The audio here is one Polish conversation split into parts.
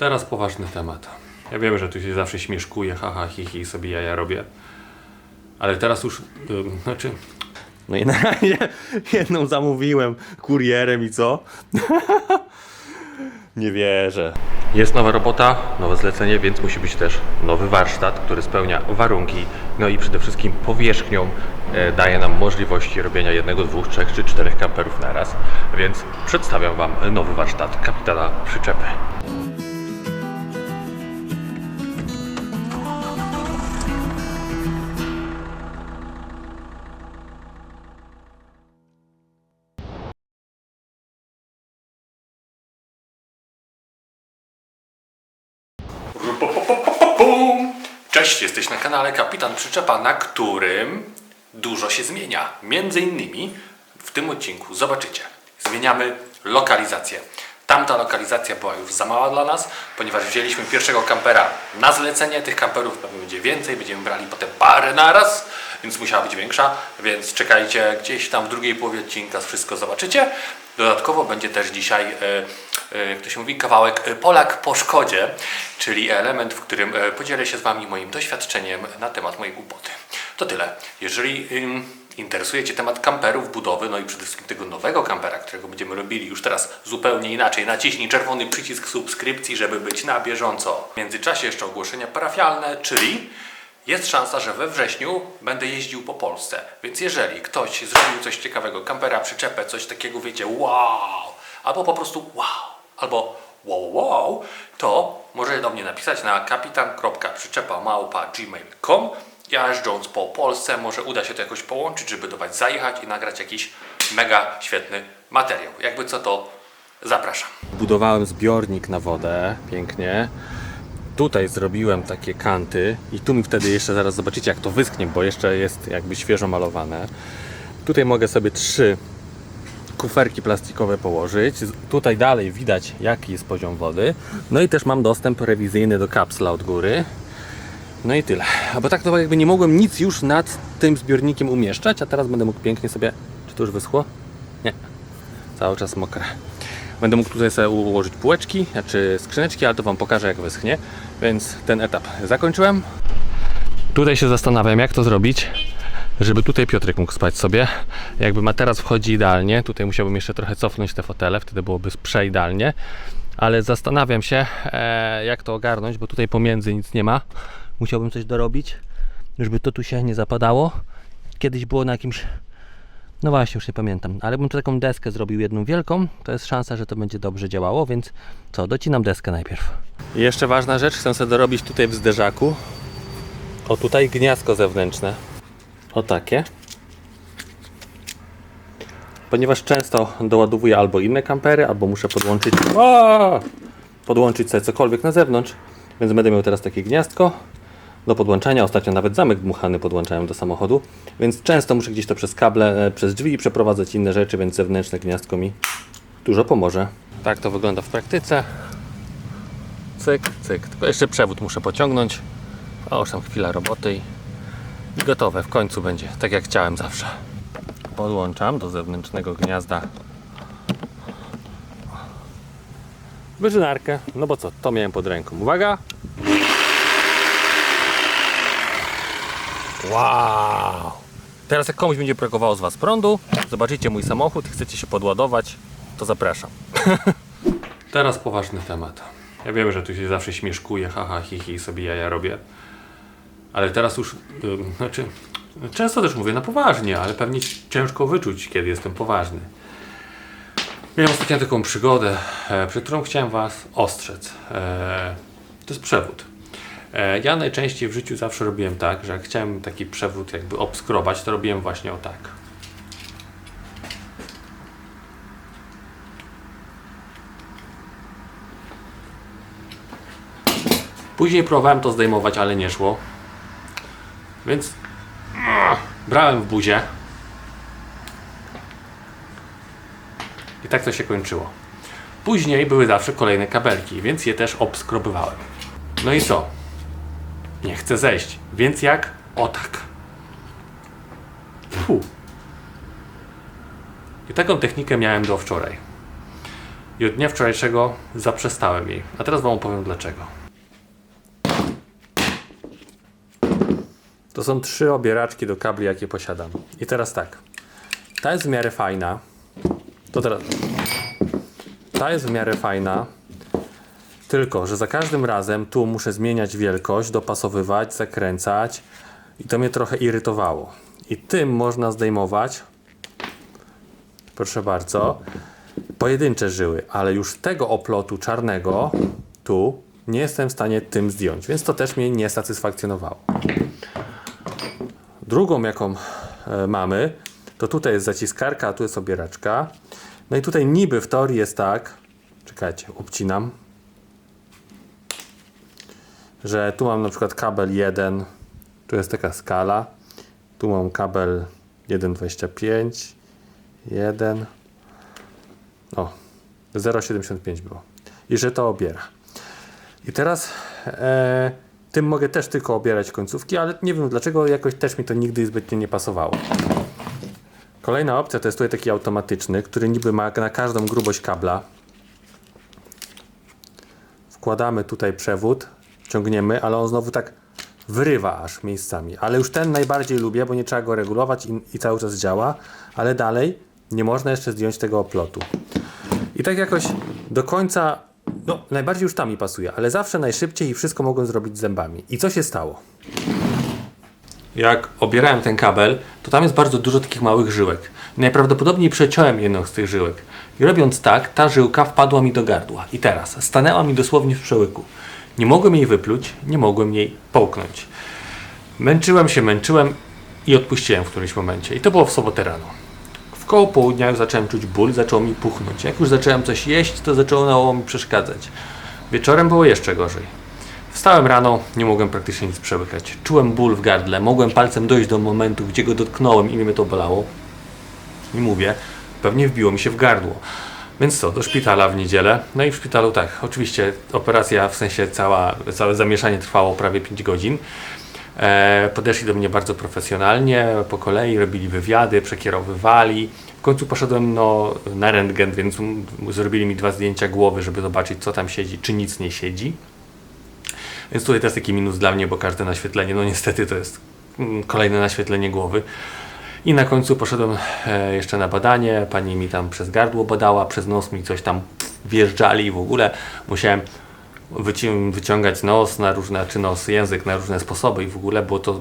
Teraz poważny temat. Ja wiem, że tu się zawsze śmieszkuję, haha, hi, hi, sobie jaja robię. Ale teraz już, y, znaczy, No i na razie jedną zamówiłem kurierem i co? Nie wierzę. Jest nowa robota, nowe zlecenie, więc musi być też nowy warsztat, który spełnia warunki, no i przede wszystkim powierzchnią e, daje nam możliwości robienia jednego, dwóch, trzech czy czterech kamperów na raz. Więc przedstawiam Wam nowy warsztat kapitana przyczepy. Cześć, jesteś na kanale Kapitan Przyczepa, na którym dużo się zmienia. Między innymi w tym odcinku zobaczycie, zmieniamy lokalizację. Tamta lokalizacja była już za mała dla nas, ponieważ wzięliśmy pierwszego kampera na zlecenie. Tych kamperów pewnie będzie więcej, będziemy brali potem parę naraz, więc musiała być większa. Więc czekajcie, gdzieś tam w drugiej połowie odcinka wszystko zobaczycie. Dodatkowo będzie też dzisiaj, e, e, jak to się mówi, kawałek Polak po szkodzie, czyli element, w którym e, podzielę się z Wami moim doświadczeniem na temat mojej głupoty. To tyle. Jeżeli interesuje Cię temat kamperów, budowy, no i przede wszystkim tego nowego kampera, którego będziemy robili już teraz zupełnie inaczej, naciśnij czerwony przycisk subskrypcji, żeby być na bieżąco. W międzyczasie jeszcze ogłoszenia parafialne, czyli jest szansa, że we wrześniu będę jeździł po Polsce. Więc jeżeli ktoś zrobił coś ciekawego, kampera, przyczepę, coś takiego, wiecie, wow, albo po prostu wow, albo wow, wow, to może do mnie napisać na kapitan.przyczepa.gmail.com jeżdżąc po Polsce, może uda się to jakoś połączyć, żeby do Was zajechać i nagrać jakiś mega świetny materiał. Jakby co to zapraszam. Budowałem zbiornik na wodę, pięknie. Tutaj zrobiłem takie kanty i tu mi wtedy jeszcze zaraz zobaczycie jak to wyschnie, bo jeszcze jest jakby świeżo malowane. Tutaj mogę sobie trzy kuferki plastikowe położyć. Tutaj dalej widać jaki jest poziom wody. No i też mam dostęp rewizyjny do kapsla od góry. No i tyle. A bo tak to jakby nie mogłem nic już nad tym zbiornikiem umieszczać, a teraz będę mógł pięknie sobie... Czy to już wyschło? Nie. Cały czas mokre. Będę mógł tutaj sobie ułożyć półeczki, znaczy skrzyneczki, ale to Wam pokażę jak wyschnie. Więc ten etap zakończyłem. Tutaj się zastanawiam jak to zrobić, żeby tutaj Piotrek mógł spać sobie. Jakby materac wchodzi idealnie, tutaj musiałbym jeszcze trochę cofnąć te fotele, wtedy byłoby przeidealnie. Ale zastanawiam się e, jak to ogarnąć, bo tutaj pomiędzy nic nie ma. Musiałbym coś dorobić, żeby to tu się nie zapadało. Kiedyś było na jakimś no właśnie, już nie pamiętam. Ale bym tu taką deskę zrobił jedną wielką, to jest szansa, że to będzie dobrze działało, więc co, docinam deskę najpierw. I jeszcze ważna rzecz, chcę sobie dorobić tutaj w zderzaku. O tutaj gniazdko zewnętrzne. O takie. Ponieważ często doładowuję albo inne kampery, albo muszę podłączyć o! podłączyć sobie cokolwiek na zewnątrz, więc będę miał teraz takie gniazdko do podłączania. Ostatnio nawet zamek dmuchany podłączałem do samochodu, więc często muszę gdzieś to przez kable, e, przez drzwi przeprowadzać inne rzeczy, więc zewnętrzne gniazdko mi dużo pomoże. Tak to wygląda w praktyce. Cyk, cyk. Tylko jeszcze przewód muszę pociągnąć. Już tam chwila roboty i gotowe. W końcu będzie tak jak chciałem zawsze. Podłączam do zewnętrznego gniazda wyżynarkę. No bo co, to miałem pod ręką. Uwaga! Wow! Teraz jak komuś będzie brakowało z Was prądu, zobaczycie mój samochód, chcecie się podładować, to zapraszam. Teraz poważny temat. Ja wiem, że tu się zawsze śmieszkuję, haha, hi, hi, sobie jaja robię. Ale teraz już, y, znaczy, często też mówię na poważnie, ale pewnie ciężko wyczuć, kiedy jestem poważny. Miałem ostatnio taką przygodę, e, przed którą chciałem Was ostrzec. E, to jest przewód. E, ja najczęściej w życiu zawsze robiłem tak, że jak chciałem taki przewód jakby obskrobać, to robiłem właśnie o tak. Później próbowałem to zdejmować, ale nie szło. Więc ah, brałem w buzie. I tak to się kończyło. Później były zawsze kolejne kabelki, więc je też obskrobywałem. No i co? Nie chcę zejść, więc jak? O tak. Fu. I taką technikę miałem do wczoraj. i od dnia wczorajszego zaprzestałem jej. A teraz Wam opowiem dlaczego. To są trzy obieraczki do kabli, jakie posiadam. I teraz tak. Ta jest w miarę fajna. To teraz. Ta jest w miarę fajna. Tylko, że za każdym razem tu muszę zmieniać wielkość, dopasowywać, zakręcać. I to mnie trochę irytowało. I tym można zdejmować. Proszę bardzo. Pojedyncze żyły, ale już tego oplotu czarnego tu nie jestem w stanie tym zdjąć, więc to też mnie nie satysfakcjonowało. Drugą, jaką e, mamy, to tutaj jest zaciskarka, a tu jest obieraczka. No i tutaj niby w teorii jest tak, czekajcie, obcinam, że tu mam na przykład kabel 1, tu jest taka skala, tu mam kabel 1,25, 1, o, 0,75 było. I że to obiera. I teraz e, tym mogę też tylko obierać końcówki, ale nie wiem dlaczego, jakoś też mi to nigdy zbytnio nie pasowało. Kolejna opcja to jest tutaj taki automatyczny, który niby ma na każdą grubość kabla. Wkładamy tutaj przewód, ciągniemy, ale on znowu tak wyrywa aż miejscami. Ale już ten najbardziej lubię, bo nie trzeba go regulować i, i cały czas działa, ale dalej nie można jeszcze zdjąć tego oplotu. I tak jakoś do końca, no najbardziej już tam mi pasuje, ale zawsze najszybciej i wszystko mogłem zrobić zębami. I co się stało? Jak obierałem ten kabel, to tam jest bardzo dużo takich małych żyłek. Najprawdopodobniej przeciąłem jedną z tych żyłek. I robiąc tak, ta żyłka wpadła mi do gardła. I teraz stanęła mi dosłownie w przełyku. Nie mogłem jej wypluć, nie mogłem jej połknąć. Męczyłem się, męczyłem i odpuściłem w którymś momencie. I to było w sobotę rano. W koło południa już zacząłem czuć ból, zaczęło mi puchnąć. Jak już zacząłem coś jeść, to zaczęło mi przeszkadzać. Wieczorem było jeszcze gorzej. Wstałem rano, nie mogłem praktycznie nic przełykać. Czułem ból w gardle, mogłem palcem dojść do momentu, gdzie go dotknąłem i mnie to bolało. I mówię, pewnie wbiło mi się w gardło. Więc co, do szpitala w niedzielę. No i w szpitalu tak, oczywiście operacja, w sensie cała, całe zamieszanie trwało prawie 5 godzin. E, podeszli do mnie bardzo profesjonalnie, po kolei robili wywiady, przekierowywali. W końcu poszedłem no, na rentgen, więc zrobili mi dwa zdjęcia głowy, żeby zobaczyć co tam siedzi, czy nic nie siedzi. Więc tutaj też taki minus dla mnie, bo każde naświetlenie, no niestety to jest mm, kolejne naświetlenie głowy. I na końcu poszedłem e, jeszcze na badanie. Pani mi tam przez gardło badała, przez nos mi coś tam wjeżdżali i w ogóle musiałem wyci- wyciągać nos na różne, czy nos, język na różne sposoby i w ogóle było to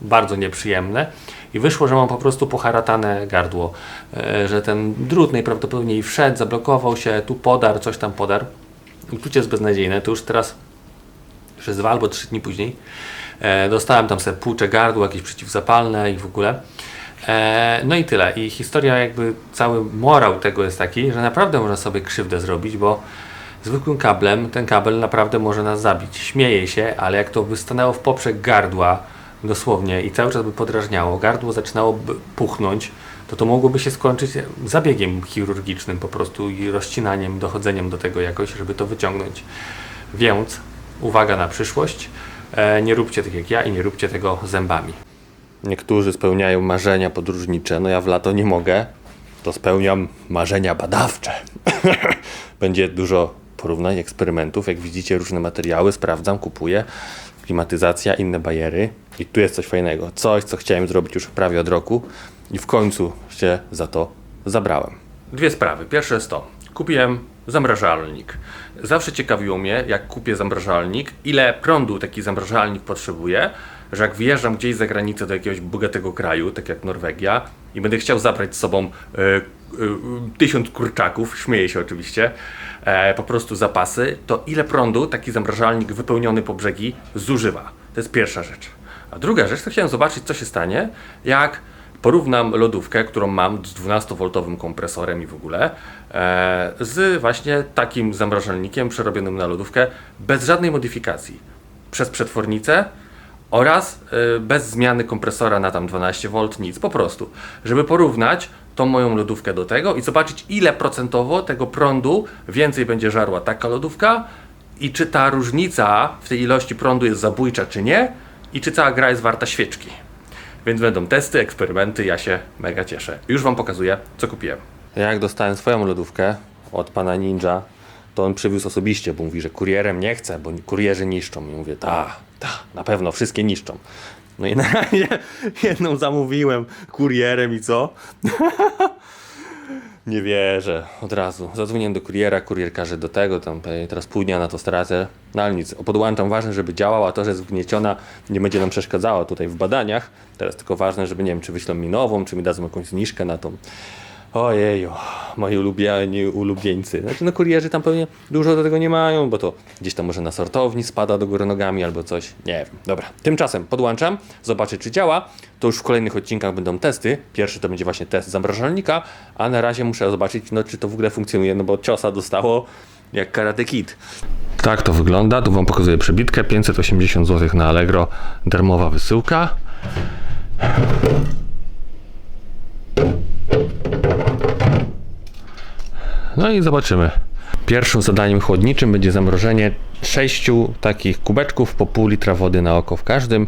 bardzo nieprzyjemne. I wyszło, że mam po prostu poharatane gardło, e, że ten drut najprawdopodobniej wszedł, zablokował się, tu podar, coś tam podar. Uczucie jest beznadziejne, to już teraz przez dwa albo trzy dni później e, dostałem tam sobie płucze gardło, jakieś przeciwzapalne i w ogóle. E, no i tyle. I historia jakby cały morał tego jest taki, że naprawdę można sobie krzywdę zrobić, bo zwykłym kablem ten kabel naprawdę może nas zabić. Śmieje się, ale jak to by stanęło w poprzek gardła dosłownie i cały czas by podrażniało, gardło zaczynałoby puchnąć, to to mogłoby się skończyć zabiegiem chirurgicznym po prostu i rozcinaniem, dochodzeniem do tego jakoś, żeby to wyciągnąć. Więc uwaga na przyszłość, e, nie róbcie tak jak ja i nie róbcie tego zębami. Niektórzy spełniają marzenia podróżnicze, no ja w lato nie mogę, to spełniam marzenia badawcze. Będzie dużo porównań, eksperymentów, jak widzicie różne materiały, sprawdzam, kupuję, klimatyzacja, inne bajery. I tu jest coś fajnego, coś co chciałem zrobić już prawie od roku. I w końcu się za to zabrałem. Dwie sprawy. Pierwsze jest to, kupiłem zamrażalnik. Zawsze ciekawiło mnie, jak kupię zamrażalnik, ile prądu taki zamrażalnik potrzebuje, że jak wyjeżdżam gdzieś za granicę do jakiegoś bogatego kraju, tak jak Norwegia, i będę chciał zabrać z sobą e, e, tysiąc kurczaków, śmieję się oczywiście, e, po prostu zapasy, to ile prądu taki zamrażalnik wypełniony po brzegi zużywa? To jest pierwsza rzecz. A druga rzecz, to chciałem zobaczyć, co się stanie, jak porównam lodówkę, którą mam z 12V kompresorem i w ogóle, e, z właśnie takim zamrażalnikiem przerobionym na lodówkę bez żadnej modyfikacji. Przez przetwornicę oraz e, bez zmiany kompresora na tam 12V, nic, po prostu. Żeby porównać tą moją lodówkę do tego i zobaczyć ile procentowo tego prądu więcej będzie żarła taka lodówka i czy ta różnica w tej ilości prądu jest zabójcza czy nie i czy cała gra jest warta świeczki. Więc będą testy, eksperymenty, ja się mega cieszę. Już Wam pokazuję, co kupiłem. Jak dostałem swoją lodówkę, od pana Ninja, to on przywiózł osobiście, bo mówi, że kurierem nie chce, bo kurierzy niszczą. I mówię, ta, ta, na pewno wszystkie niszczą. No i na razie jedną zamówiłem kurierem i co? Nie wierzę, od razu. Zadzwoniłem do kuriera, kurier każe do tego, tam teraz pół dnia na to stracę. No ale nic, podłączam, ważne, żeby działała, to, że jest wgnieciona, nie będzie nam przeszkadzała tutaj w badaniach. Teraz tylko ważne, żeby nie wiem, czy wyślą mi nową, czy mi dadzą jakąś zniżkę na tą. Ojeju, moi ulubieni ulubieńcy. Znaczy, no kurierzy tam pewnie dużo do tego nie mają, bo to gdzieś tam może na sortowni spada do góry nogami albo coś. Nie wiem. Dobra, tymczasem podłączam, zobaczę czy działa. To już w kolejnych odcinkach będą testy. Pierwszy to będzie właśnie test zamrażalnika, a na razie muszę zobaczyć, no czy to w ogóle funkcjonuje, no bo ciosa dostało jak Karate Kid. Tak to wygląda. Tu Wam pokazuję przebitkę. 580 zł na Allegro. Darmowa wysyłka. No i zobaczymy. Pierwszym zadaniem chłodniczym będzie zamrożenie sześciu takich kubeczków po pół litra wody na oko w każdym,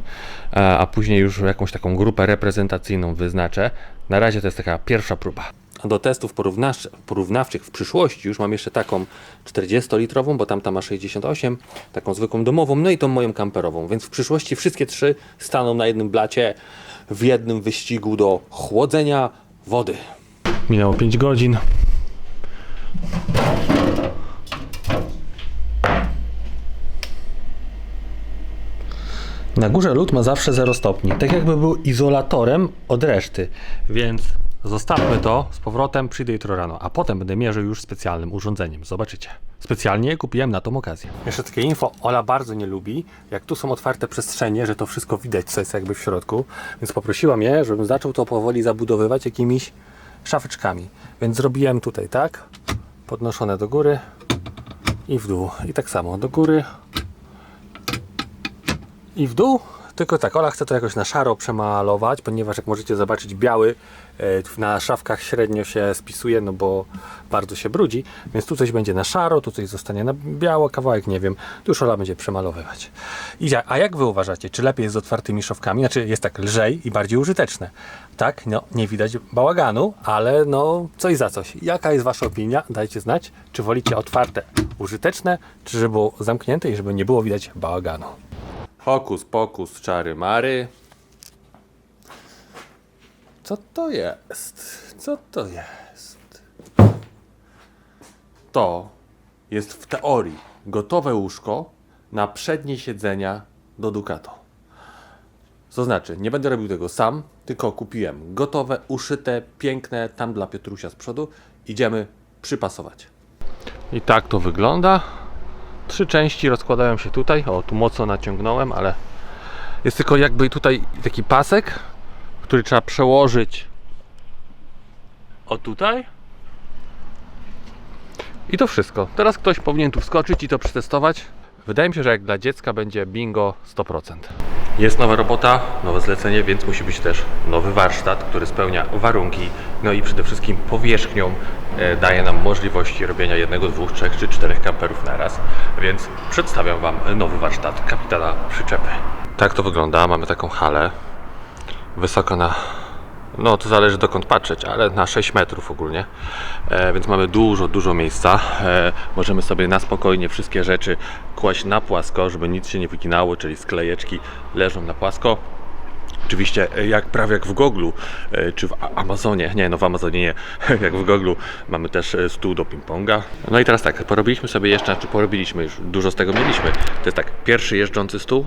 a, później już jakąś taką grupę reprezentacyjną wyznaczę. Na razie to jest taka pierwsza próba. A do testów porównawczych, porównawczych w przyszłości już mam jeszcze taką 40-litrową, bo tamta ma 68, taką zwykłą domową, no i tą moją kamperową. Więc w przyszłości wszystkie trzy staną na jednym blacie w jednym wyścigu do chłodzenia wody. Minęło 5 godzin. Na górze lód ma zawsze 0 stopni, tak jakby był izolatorem od reszty, więc zostawmy to z powrotem, przyjdę jutro rano, a potem będę mierzył już specjalnym urządzeniem, zobaczycie. Specjalnie kupiłem na tą okazję. Jeszcze takie info, Ola bardzo nie lubi, jak tu są otwarte przestrzenie, że to wszystko widać, co jest jakby w środku, więc poprosiła mnie, żebym zaczął to powoli zabudowywać jakimiś szafeczkami, więc zrobiłem tutaj tak, podnoszone do góry i w dół, i tak samo do góry, i w dół. Tylko tak, Ola chce to jakoś na szaro przemalować, ponieważ jak możecie zobaczyć, biały e, na szafkach średnio się spisuje, no bo bardzo się brudzi, więc tu coś będzie na szaro, tu coś zostanie na biało, kawałek nie wiem, tu już Ola będzie przemalowywać. I, a jak wy uważacie, czy lepiej jest z otwartymi szafkami? Znaczy jest tak lżej i bardziej użyteczne. Tak, no nie widać bałaganu, ale no coś za coś. Jaka jest wasza opinia? Dajcie znać, czy wolicie otwarte, użyteczne, czy żeby było zamknięte i żeby nie było widać bałaganu. Hokus pokus, czary mary. Co to jest? Co to jest? To jest w teorii gotowe łóżko na przednie siedzenia do Ducato. To znaczy, nie będę robił tego sam, tylko kupiłem gotowe, uszyte, piękne, tam dla Piotrusia z przodu. Idziemy przypasować. I tak to wygląda. Trzy części rozkładają się tutaj. O, tu mocno naciągnąłem, ale jest tylko jakby tutaj taki pasek, który trzeba przełożyć o tutaj. I to wszystko. Teraz ktoś powinien tu wskoczyć i to przetestować. Wydaje mi się, że jak dla dziecka będzie bingo 100%. Jest nowa robota, nowe zlecenie, więc musi być też nowy warsztat, który spełnia warunki, no i przede wszystkim powierzchnią e, daje nam możliwości robienia jednego, dwóch, trzech czy czterech kamperów na raz. Więc przedstawiam Wam nowy warsztat kapitana przyczepy. Tak to wygląda. Mamy taką halę wysoko na no to zależy dokąd patrzeć, ale na 6 metrów ogólnie, e, więc mamy dużo, dużo miejsca. E, możemy sobie na spokojnie wszystkie rzeczy kłaść na płasko, żeby nic się nie wyginało, czyli sklejeczki leżą na płasko. Oczywiście e, jak prawie jak w Goglu, e, czy w Amazonie, nie no w Amazonie nie, jak w Goglu mamy też e, stół do ping-ponga. No i teraz tak, porobiliśmy sobie jeszcze, czy porobiliśmy już, dużo z tego mieliśmy. To jest tak, pierwszy jeżdżący stół,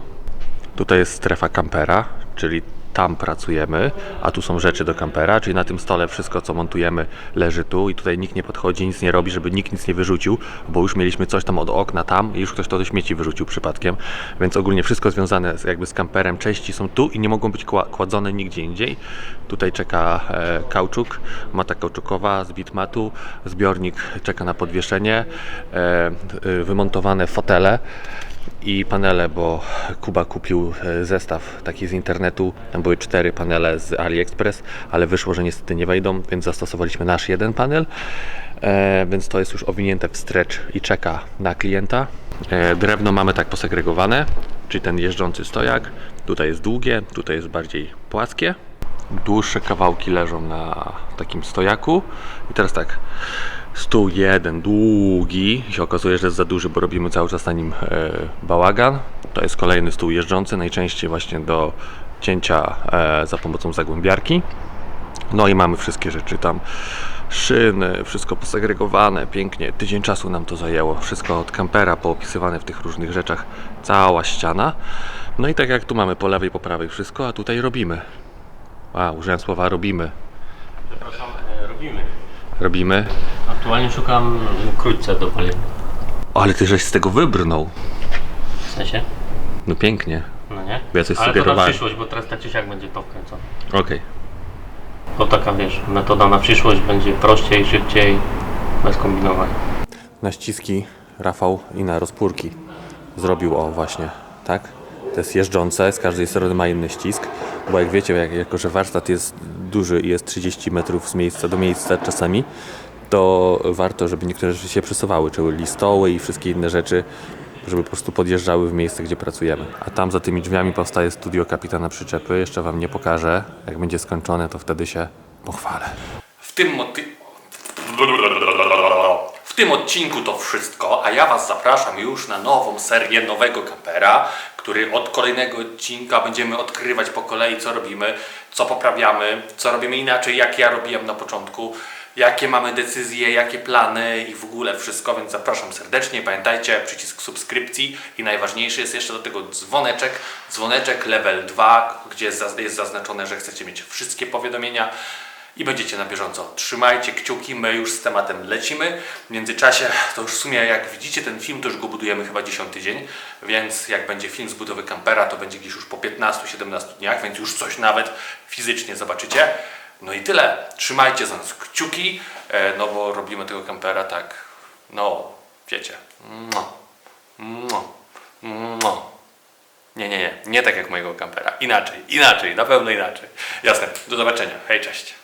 Tutaj jest strefa kampera, czyli tam pracujemy, a tu są rzeczy do kampera, czyli na tym stole wszystko co montujemy leży tu i tutaj nikt nie podchodzi, nic nie robi, żeby nikt nic nie wyrzucił, bo już mieliśmy coś tam od okna tam i już ktoś to do śmieci wyrzucił przypadkiem, więc ogólnie wszystko związane z, jakby z kamperem, części są tu i nie mogą być kła- kładzone nigdzie indziej. Tutaj czeka e, kauczuk, mata kauczukowa z bitmatu, zbiornik czeka na podwieszenie, e, y, wymontowane fotele, i panele, bo Kuba kupił e, zestaw taki z internetu. Tam były cztery panele z AliExpress, ale wyszło, że niestety nie wejdą, więc zastosowaliśmy nasz jeden panel. E, więc to jest już owinięte w stretch i czeka na klienta. E, drewno mamy tak posegregowane, czyli ten jeżdżący stojak. Tutaj jest długie, tutaj jest bardziej płaskie. Dłuższe kawałki leżą na takim stojaku. I teraz tak, Stół jeden, długi. Się okazuje, że jest za duży, bo robimy cały czas na nim e, bałagan. To jest kolejny stół jeżdżący, najczęściej właśnie do cięcia e, za pomocą zagłębiarki. No i mamy wszystkie rzeczy tam. Szyny, wszystko posegregowane, pięknie. Tydzień czasu nam to zajęło. Wszystko od kampera poopisywane w tych różnych rzeczach. Cała ściana. No i tak jak tu mamy po lewej, po prawej wszystko, a tutaj robimy. A, użyłem słowa robimy. Przepraszam, e, robimy. Robimy. Aktualnie szukam krótce do palenia. Ale ty żeś z tego wybrnął. W sensie? No pięknie. No nie? Ja coś Ale to na sugerowałem. przyszłość, bo teraz tak czy siak będzie to wkręcone. Okej. To taka wiesz, metoda na przyszłość będzie prościej, szybciej, bez kombinowania. Na ściski Rafał i na rozpórki zrobił o właśnie, tak? To jest jeżdżące, z każdej strony ma inny ścisk, bo jak wiecie, jak, jako że warsztat jest duży i jest 30 metrów z miejsca do miejsca czasami, to warto, żeby niektóre rzeczy się przesuwały, czyli stoły i wszystkie inne rzeczy, żeby po prostu podjeżdżały w miejsce, gdzie pracujemy. A tam za tymi drzwiami powstaje studio kapitana przyczepy. Jeszcze Wam nie pokażę. Jak będzie skończone, to wtedy się pochwalę. W tym, moty... w tym odcinku to wszystko, a ja Was zapraszam już na nową serię nowego kampera, który od kolejnego odcinka będziemy odkrywać po kolei, co robimy, co poprawiamy, co robimy inaczej, jak ja robiłem na początku, jakie mamy decyzje, jakie plany i w ogóle wszystko, więc zapraszam serdecznie. Pamiętajcie, przycisk subskrypcji i najważniejszy jest jeszcze do tego dzwoneczek, dzwoneczek level 2, gdzie jest zaz- jest zaznaczone, że chcecie mieć wszystkie powiadomienia i będziecie na bieżąco. Trzymajcie kciuki, my już z tematem lecimy. W międzyczasie, to już w sumie jak widzicie ten film, to już go budujemy chyba 10 dzień, więc jak będzie film z budowy kampera, to będzie gdzieś już po 15-17 dniach, więc już coś nawet fizycznie zobaczycie. No i tyle. Trzymajcie za nas kciuki, e, no bo robimy tego kampera tak, no, wiecie. No, no, no. Nie, nie, nie. Nie tak jak mojego kampera. Inaczej, inaczej, na pewno inaczej. Jasne. Do zobaczenia. Hej, cześć.